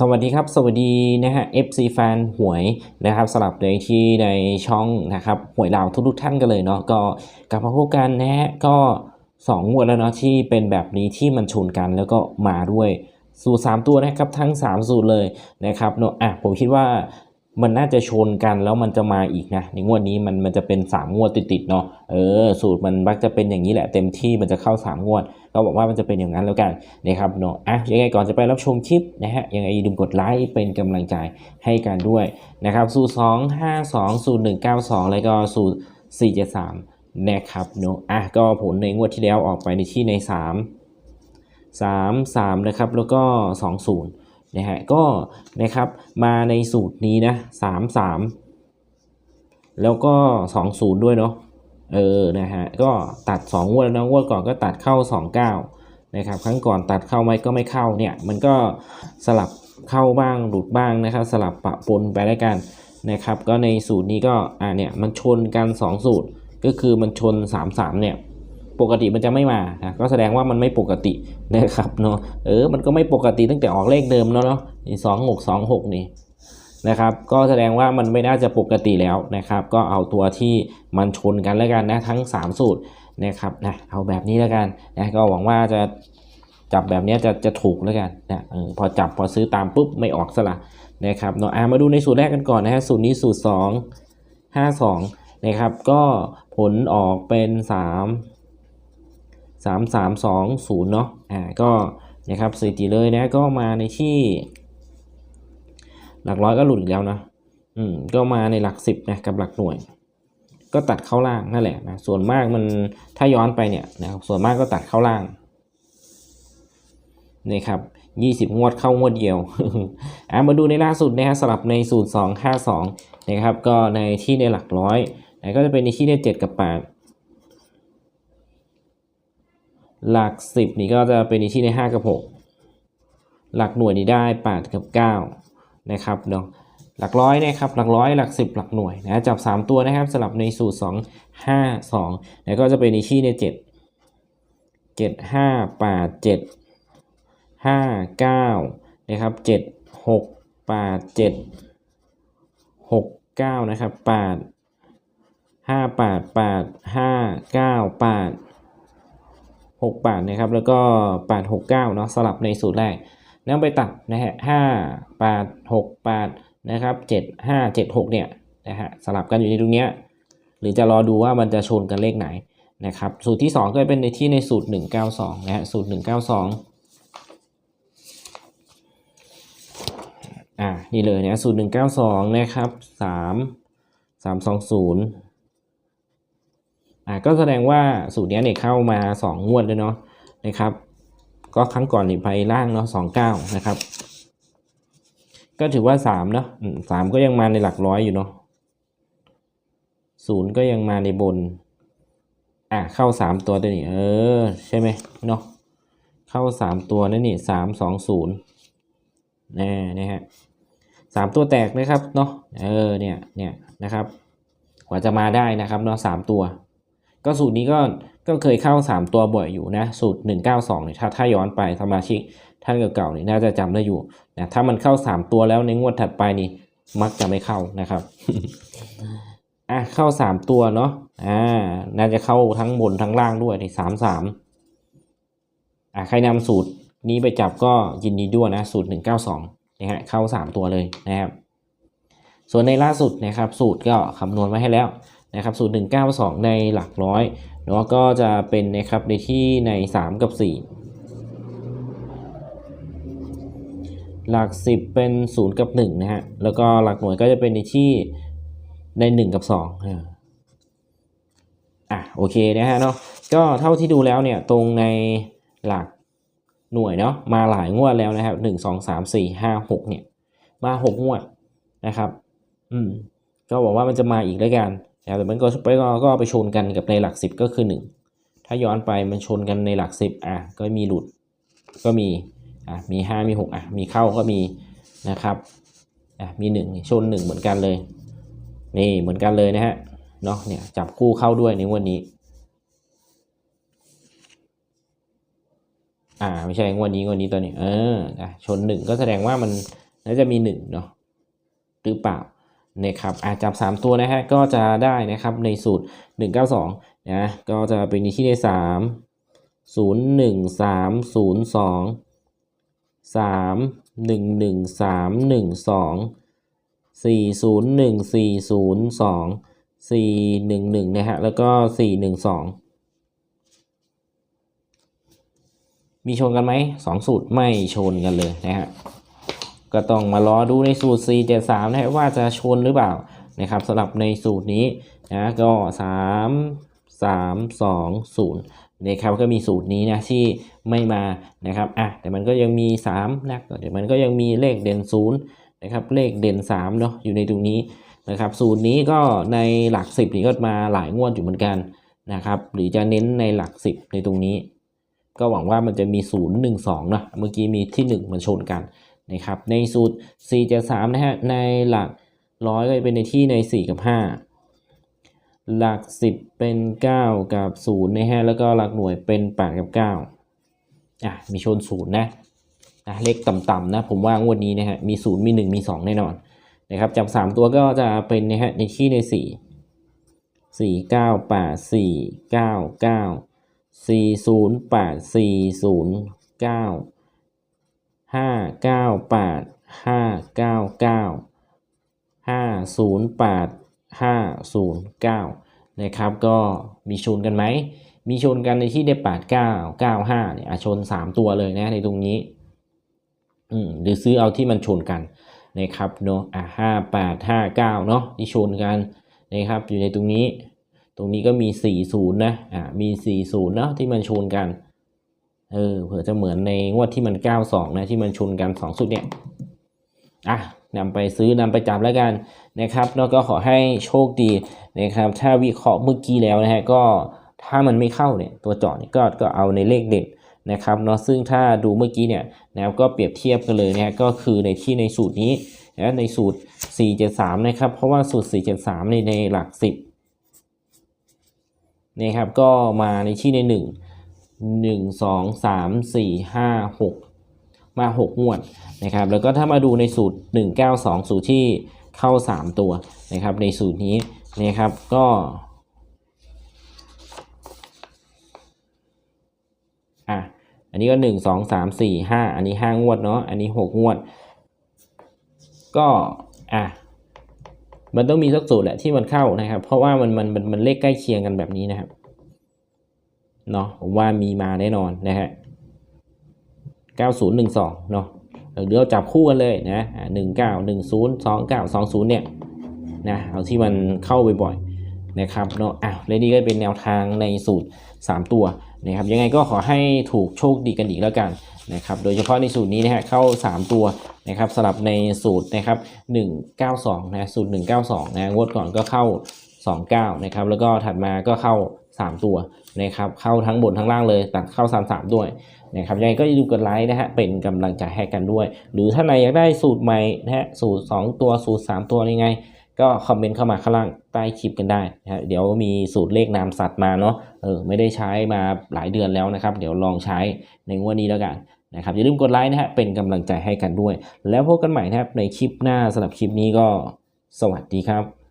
สวัสดีครับสวัสดีนะฮะ FC แฟนหวยนะครับสลับในที่ในช่องนะครับหวยลาวทุกๆท่านกันเลยเนาะก็กลับมาพบกันนะฮะก็ สองงวดแล้วเนาะที่เป็นแบบนี้ที่มันชนกันแล้วก็มาด้วย สูตร 3 ตัวนะครับทั้ง 3 สูตรเลยนะครับเนาะอะผมคิดว่ามันน่าจะชนกันแล้วมันจะมาอีกนะในงวดนี้มันมันจะเป็น 3 งวดติดๆเนาะเออสูตรมันมักจะเป็นอย่างนี้แหละเต็มที่มันจะเข้า 3 งวด ก็บอกว่ามันจะเป็นอย่างนั้นแล้วกันนะครับเนาะอะยังไงก่อนจะไปรับชมคลิปนะฮะยังไงอย่าลืมกดไลค์เป็นกำลังใจให้กันด้วยนะครับสูตร 2 5 2สูตร1 9 2 แล้วก็สูตร 4 7 3 นะครับเนาะอะก็ผลในงวดที่แล้วออกไปในที่ใน 3 3 3นะครับแล้วก็ 2 0นะฮะก็นะครับมาในสูตรนี้นะ 3 3 แล้วก็ 2 0 ด้วยเนาะเออนะฮะก็ตัด 2 งวดแล้วนะงวดก่อนก็ตัดเข้า 29นะครับครั้งก่อนตัดเข้าไหมก็ไม่เข้าเนี่ยมันก็สลับเข้าบ้างหลุดบ้างนะครับสลับปะปนไปแล้วกันนะครับก็ในสูตรนี้ก็อ่าเนี่ยมันชนกัน 2 สูตร ก็คือมันชน 3 3 เนี่ย ปกติมันจะไม่มานะก็แสดงว่ามันไม่ปกตินะครับเนาะเออมันก็ไม่ปกติตั้งแต่ออกเลขเดิมแล้วเนาะนี่สองหกสองหกนี่นะครับก็แสดงว่ามันไม่น่าจะปกติแล้วนะครับ ก็เอาตัวที่มันชนกันแล้วกันนะทั้ง 3 สูตรนะครับนะเอาแบบนี้แล้วกันนะก็หวังว่าจะจับแบบนี้จะจะถูกแล้วกันนะออพอจับพอซื้อตามปุ๊บไม่ออกสละนะครับเนาะอะมาดูในสูตรแรกกันก่อนนะฮะสูตรนี้สูตร 2 5 2นะครับก็ ผลออกเป็น3 3 3 2 0เนาะอ่าก็นะครับสถิติเลยนะก็มาในที่ หลักร้อยก็หลุดอีกแล้วนะอืมก็มาในหลักสิบนะกับหลักหน่วย ก็ตัดเข้าล่างนั่นแหละนะส่วนมากมันถ้าย้อนไปเนี่ยนะครับส่วนมากก็ตัดเข้าล่างนี่ครับยี่สิบงวดเข้างวดเดียวอะมาดูในล่าสุดนะฮะสลับในสูตรสองห้าสองนะครับ ก็ในที่ในหลักร้อย ก็จะเป็นในที่ในเจ็ดกับแปดหลักสิบนี่ก็จะเป็นในที่ในห้ากับหกหลักหน่วยนี่ได้แปดกับเก้านะครับเนาะหลักร้อยนะครับหลักร้อยหลักสิบหลักหน่วยนะจับ 3 ตัวนะครับสลับในสูตร 2 5 2 แล้วก็จะเป็นในที่ใน7 7 5 8 7 5 9นะครับ7 6 8 7 6 9นะครับ8 5 8 8 5 9 8 6 8นะครับ แล้วก็8 6 9เนาะสลับในสูตรแรกแล้วไปตัดนะฮะห้าแปดหกแปดนะครับเจ็ดห้าเจ็ดหกเนี่ยนะฮะสลับกันอยู่ในตรงเนี้ยหรือจะรอดูว่ามันจะชนกันเลขไหนนะครับ สูตรที่ 2 ก็เป็นในที่ในสูตร 192 นะฮะสูตร 192 อ่านี่เลยนะสูตร 192 นะครับ 3 320 อ่าก็แสดงว่าสูตรนี้เนี่ยเข้ามา 2 งวดเลยเนาะนะครับ ก็ครั้งก่อนนี่ไปล่างเนาะสองเก้านะครับ ก็ถือว่าสามเนาะสามก็ยังมาในหลักร้อยอยู่เนาะศูนย์ก็ยังมาในบน อะเข้าสามตัวตัวนี้เออใช่ไหมเนาะเข้าสามตัวนั่นนี่สามสองศูนย์แน่นะฮะสามตัวแตกนะครับเนาะเออเนี่ยเนี่ยนะครับ กว่าจะมาได้นะครับเนาะสามตัว ก็สูตรนี้ก็ก็เคยเข้า 3 ตัวบ่อยอยู่นะ สูตร 192เนี่ยถ้าถ้าย้อนไปสมาชิกท่านเก่าๆนี่น่าจะจำได้อยู่นะถ้ามันเข้า 3 ตัวแล้วในงวดถัดไปนี่มักจะไม่เข้านะครับอะเข้า 3 ตัวเนาะอ่าน่าจะเข้าทั้งบนทั้งล่างด้วยในสามสามอะใครนำสูตรนี้ไปจับก็ยินดีด้วยนะสูตร 192นะฮะเข้า 3 ตัวเลยนะครับ ส่วนในล่าสุดนะครับสูตรก็คำนวณไว้ให้แล้ว นะครับสูตร192 ในหลักร้อยเนาะก็จะเป็นนะครับในที่ใน 3 กับ 4 หลัก 10 เป็น 0 กับ1นะฮะแล้วก็หลักหน่วยก็จะเป็นในที่ใน 1 กับ2อ่าอะโอเคนะฮะเนาะก็เท่าที่ดูแล้วเนี่ยตรงในหลักหน่วยเนาะมาหลายงวดแล้วนะครับ1 2 3 4 5 6เนี่ยมา6งวดนะครับ อืมก็บอกว่ามันจะมาอีกแล้วกัน นะแต่มันก็ไปก็ไปชนกันกับในหลักสิบก็คือหนึ่งถ้าย้อนไปมันชนกันในหลักสิบอะก็มีหลุดก็มีอะมีห้ามีหกอะมีเข้าก็มีนะครับอะมีหนึ่งชนหนึ่งเหมือนกันเลย นี่เหมือนกันเลยนะฮะเนาะเนี่ยจับคู่เข้าด้วยในวันนี้อ่าไม่ใช่งวันนี้งวันนี้ตัวนี้เอออะชนหนึ่งก็แสดงว่ามันน่าจะมีหนึ่งเนาะหรือเปล่า นะครับอาจับ 3 ตัวนะฮะก็จะได้นะครับในสูตร 192นะก็จะเป็นที่ได้ 3 0 1 3 0 2 3 1 1 3 1 2 4 0 1 4 0 2 4 1 1นะฮะแล้วก็ 4 1 2 มีชนกันไหมสองสูตรไม่ชนกันเลยนะฮะ ก็ต้องมารอดูในสูตร 473 นะว่าจะชนหรือเปล่านะครับสำหรับในสูตรนี้นะก็ 3 3 2 0นะครับก็มีสูตรนี้นะที่ไม่มานะครับอะแต่มันก็ยังมี3นะเดี๋ยวมันก็ยังมีเลขเด่น0นะครับเลขเด่น3เนาะอยู่ในตรงนี้นะครับสูตรนี้ก็ในหลัก 10นี่ก็มาหลายงวดอยู่เหมือนกันนะครับหรือจะเน้นในหลัก 10 ในตรงนี้ ก็หวังว่ามันจะมี 0 1 2นะเมื่อกี้มีที่ 1 มันชนกัน นะครับในสูตร 4 7 3 นะฮะในหลักร้อยก็จะเป็นในที่ใน 4 กับ 5 หลัก 10 เป็น 9 กับ0นะฮะแล้วก็หลักหน่วยเป็น 8 กับ 9อะมีชน0นะนะเลขต่ำๆนะผมว่างวดนี้นะฮะมี 0 มี 1 มี 2 แน่นอนนะครับจับ3ตัวก็จะเป็นนะฮะในที่ใน 4 4 9 8 4 9 9สี่ศูนย์แปดสี่ศูนย์เก้า ห้าเก้าแปดห้าเก้าเก้าห้าศูนย์แปดห้าศูนย์เก้านะครับ ก็มีชนกันไหม มีชนกันในที่ได้แปดเก้าเก้าห้าเนี่ยชนสามตัวเลยนะในตรงนี้อืมหรือซื้อเอาที่มันชนกันนะครับเนาะอะห้าแปดห้าเก้าเนาะที่ชนกันนะครับ อยู่ในตรงนี้ ตรงนี้ก็มี40นะอ่ามี40เนาะที่มันชนกัน เออเผื่อจะเหมือนในงวดที่มัน 92 นะที่มันชนกัน 2 สุดเนี่ยอะนำไปซื้อนำไปจับแล้วกันนะครับแล้วก็ขอให้โชคดีนะครับ ถ้าวิเคราะห์เมื่อกี้แล้วนะฮะก็ถ้ามันไม่เข้าเนี่ยตัวจาะเนี่ยก็ก็เอาในเลขเด็ดนะครับเนาะซึ่งถ้าดูเมื่อกี้เนี่ยนะครับก็เปรียบเทียบกันเลยนะฮะก็คือในที่ในสูตรนี้นะในสูตร 473 นะครับ เพราะว่าสูตร 473 ในในหลัก 10นี่ครับก็มาในที่ในหนึ่ง หนึ่งสองสามสี่ห้าหกมาหกงวดนะครับแล้วก็ถ้ามาดูในสูตร192สูตรที่เข้า3ตัวนะครับในสูตรนี้นะครับก็อะอันนี้ก็1 2 3 4 5อันนี้5งวดเนาะอันนี้6งวด ก็อะมันต้องมีสักสูตรแหละที่มันเข้านะครับ เพราะว่ามันมันมันมันเลขใกล้เคียงกันแบบนี้นะครับ เนาะผมว่ามีมาแน่นอนนะฮะ9012เนาะเดี๋ยวจับคู่กันเลยนะหนึ่งเก้าหนึ่งศูนย์สองเก้าสองศูนย์เนี่ยนะเอาที่มันเข้าบ่อยๆนะครับเนาะอะและนี่ก็เป็นแนวทางในสูตร 3 ตัวนะครับยังไงก็ขอให้ถูกโชคดีกันอีกแล้วกันนะครับโดยเฉพาะในสูตรนี้นะฮะเข้า 3 ตัวนะครับสลับในสูตรนะครับ192นะสูตร 192นะงวดก่อนก็เข้า 29นะครับแล้วก็ถัดมาก็เข้า 3 ตัวนะครับเข้าทั้งบนทั้งล่างเลยตัดเข้า 33 ด้วยนะครับยังไงก็อย่าลืมกดไลค์นะฮะเป็นกำลังใจให้กันด้วย หรือถ้าไหนอยากได้สูตรใหม่นะฮะสูตร 2 ตัวสูตร 3 ตัวยังไง ก็คอมเมนต์เข้ามาข้างล่างใต้คลิปกันได้นะฮะเดี๋ยวมีสูตรเลขนามสัตว์มาเนาะเออไม่ได้ใช้มาหลายเดือนแล้วนะครับ เดี๋ยวลองใช้ในงวดนี้แล้วกันนะครับอย่าลืมกดไลค์นะฮะเป็นกำลังใจให้กันด้วย แล้วพบกันใหม่นะครับในคลิปหน้าสำหรับคลิปนี้ก็สวัสดีครับ